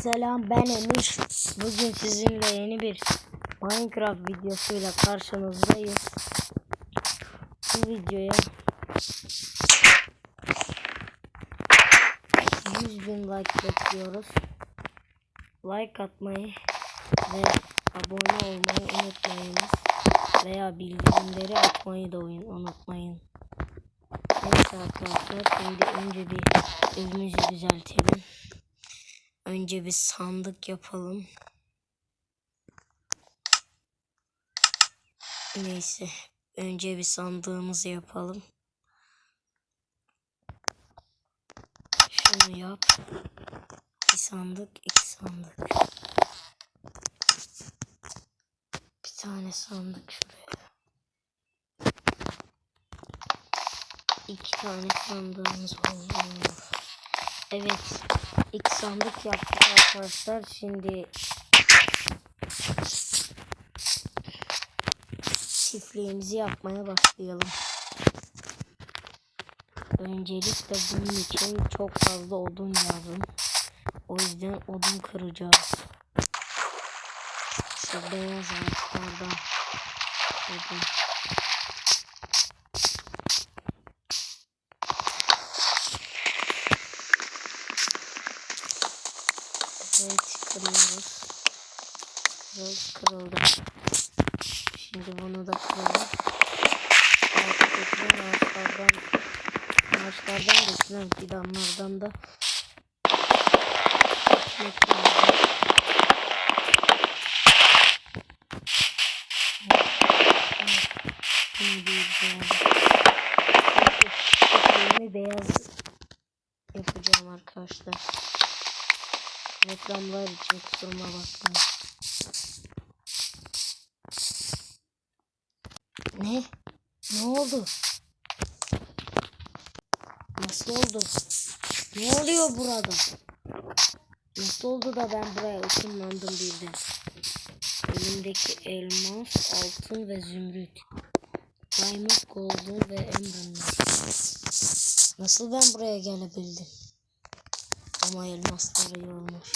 Selam ben Emir. Bugün sizinle yeni bir Minecraft videosuyla karşınızdayız. Bu videoya 100 bin like bekliyoruz. Like atmayı ve abone olmayı unutmayınız. Veya bildirimleri açmayı da unutmayın. Neyse arkadaşlar şimdi önce bir evimizi düzeltelim. Önce bir sandık yapalım. Neyse. Önce bir sandığımızı yapalım. Şunu yap. Bir sandık, iki sandık. Bir tane sandık şuraya. İki tane sandığımız oldu. Evet. İlk sandık yaptık arkadaşlar. Şimdi çiftliğimizi yapmaya başlayalım. Öncelikle bunun için çok fazla odun lazım. O yüzden odun kıracağız. Şu beyaz ağaçlardan odun. Evet kırıyoruz. Kırıldı kırıldı. Şimdi bunu da kıralım. Ağaçtakiler ağaçlardan ağaçlardan fidanlardan da Bunu diyeceğim. Çünkü beyaz yapacağım arkadaşlar. Reklamlar için kusuruma bakmayın. Ne? Ne oldu? Nasıl oldu? Ne oluyor burada? Nasıl oldu da ben buraya ışınlandım birden? Elimdeki elmas, altın ve zümrüt. Diamond, golden ve emerald. Nasıl ben buraya gelebildim? Ama elmasları yormuş.